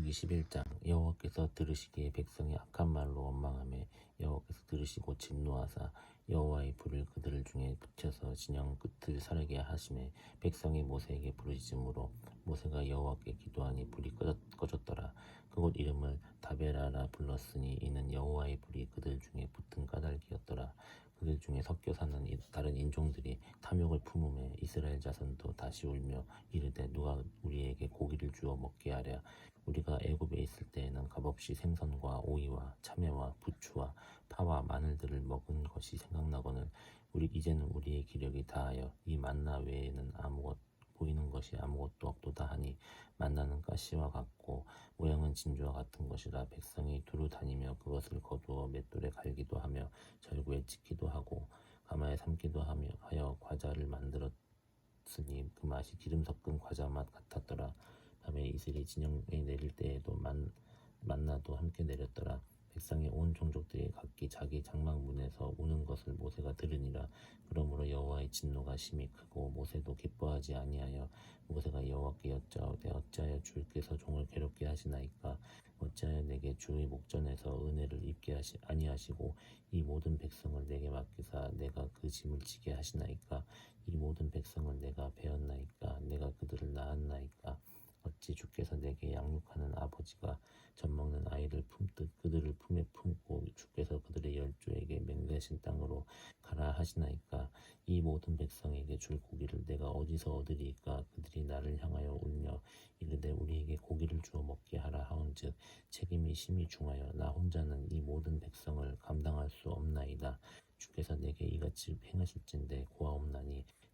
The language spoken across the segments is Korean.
민수기 11장 여호와께서 들으시기에 백성이 악한 말로 원망하며 여호와께서 들으시고 진노하사 여호와의 불을 그들 중에 붙여서 진영 끝을 사르게 하심에 백성이 모세에게 부르짖음으로 모세가 여호와께 기도하니 불이 꺼졌, 꺼졌더라. 그곳 이름을 다베라라 불렀으니 이는 여호와의 불이 그들 중에 붙은 까닭이었더라. 그들 중에 섞여 사는 이- 다른 인종들이 탐욕을 품음에 이스라엘 자손도 다시 울며 이르되 누가 우리에게 주어 먹게 하랴. 우리가 애굽에 있을 때에는 값없이 생선과 오이와 참외와 부추와 파와 마늘들을 먹은 것이 생각나거늘 우리 이제는 우리의 기력이 다하여 이 만나 외에는 아무것 보이는 것이 아무것도 없도다 하니 만나는 가시와 같고 모양은 진주와 같은 것이라 백성이 두루 다니며 그것을 거두어 맷돌에 갈기도 하며 절구에 찍기도 하고 가마에 삶기도 하며 하여 과자를 만들었으니 그 맛이 기름 섞은 과자 맛 이슬이 진영에 내릴 때에도 만, 만나도 함께 내렸더라. 백성의 온 종족들이 각기 자기 장막 문에서 우는 것을 모세가 들으니라. 그러므로 여호와의 진노가 심히 크고 모세도 기뻐하지 아니하여 모세가 여호와께 여짜오되 어찌하여 주께서 종을 괴롭게 하시나이까? 어찌하여 내게 주의 목전에서 은혜를 입게 하시 아니하시고 이 모든 백성을 내게 맡기사 내가 그 짐을 지게 하시나이까? 이 모든 백성을 내가 배웠나이까? 내가 낳았나이까 어찌 주께서 내게 양육하는 아버지가 젖먹는 아이를 품듯 그들을 품에 품고 주께서 그들의 열조에게 맹세하신 땅으로 가라 하시나이까? 이 모든 백성에게 줄 고기를 내가 어디서 얻으리이까? 그들이 나를 향하여 울며 이르되 우리에게 고기를 주어 먹게 하라 하온즉 책임이 심히 중하여 나 혼자는 이 모든 백성을 감당할 수 없나이다. 주께서 내게 이같이 행하실진데 고하옵나니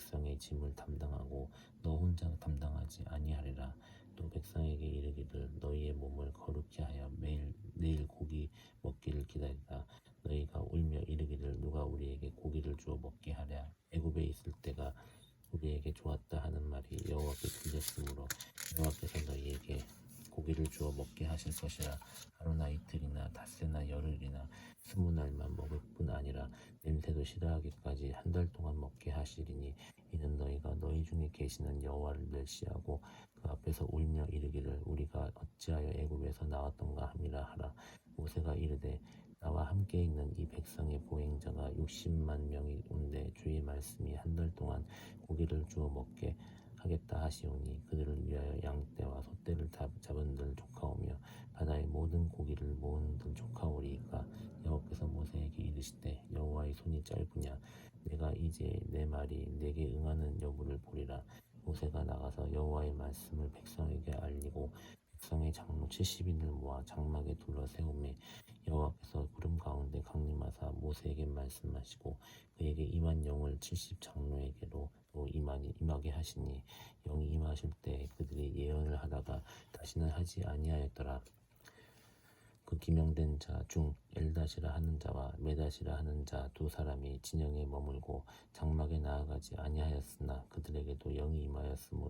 백성의 짐을 담당하고 너 혼자 담당하지 아니하리라. 또 백성에게 이르기를 너희의 몸을 거룩히 하여 매일 내일 고기 먹기를 기다리라 너희가 울며 이르기를 누가 우리에게 고기를 주어 먹게 하랴. 애굽에 있을 때가 우리에게 좋았다 하는 말이 여호와께 들렸으므로 여호와께서 너희에게 고기를 주어 먹게 하실 것이라. 하루나 이틀이나 열흘이나 스무 날만 먹을 뿐 아니라 냄새도 싫어하기까지 한 달 동안 먹게 하시리니 이는 너희가 너희 중에 계시는 여호와를 멸시하고 그 앞에서 울며 이르기를 우리가 어찌하여 애굽에서 나왔던가 함이라 하라. 모세가 이르되 나와 함께 있는 이 백성의 보행자가 60만 명이 온데 주의 말씀이 한 달 동안 고기를 주어 먹게 하겠다 하시오니 그들을 위하여 양떼와 소떼를 잡- 잡은들 조카오며 바다의 모든 고기를 모은들 조카오리이까 여호와께서 모세에게 이르시되 여호와의 손이 짧으냐 내가 이제 내 말이 내게 응하는 여부를 보리라 모세가 나가서 여호와의 말씀을 백성에게 알리고 백성의 장로 70인을 모아 장막에 둘러 세우매 여호와께서 구름 가운데 강림하사 모세에게 말씀하시고 그에게 임한 영을 70 장로에게로 또 임하니 임하게 하시니 영이 임하실 때 그들이 예언을 하다가 다시는 하지 아니하였더라. 그 기명된 자 중 엘다시라 하는 자와 메다시라 하는 자 두 사람이 진영에 머물고 장막에 나아가지 아니하였으나 그들에게도 영이 임하였으므로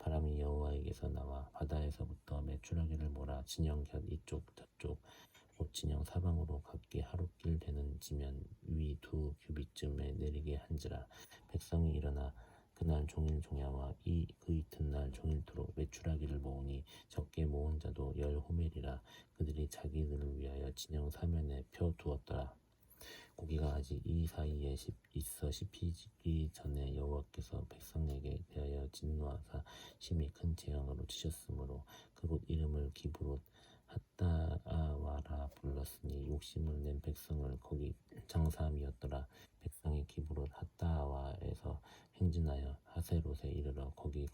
바람이 여호와에게서 나와 바다에서부터 메추라기를 몰아 진영 곁 이쪽 저쪽 곧 진영 사방으로 각기 하루길 되는 지면 위 두 규빗쯤에 내리게 한지라 백성이 일어나 그날 종일 종야와 이 그 이튿날 종일토록 메추라기를 모으니 적게 모은 자도 열 호멜이라 그들이 자기들을 위하여 진영 사면에 펴 두었더라. 고기가 아직 이 사이에 십- 있어 씹히기 전에 여호와께서 백성에게 진노하사 심히 큰 재앙으로 치셨으므로 그곳 이름을 기브롯 핫다아와라 불렀으니 욕심을 낸 백성을 거기 장사함이었더라. 백성이 기브롯 핫다와에서 행진하여 하세롯에 이르러 거기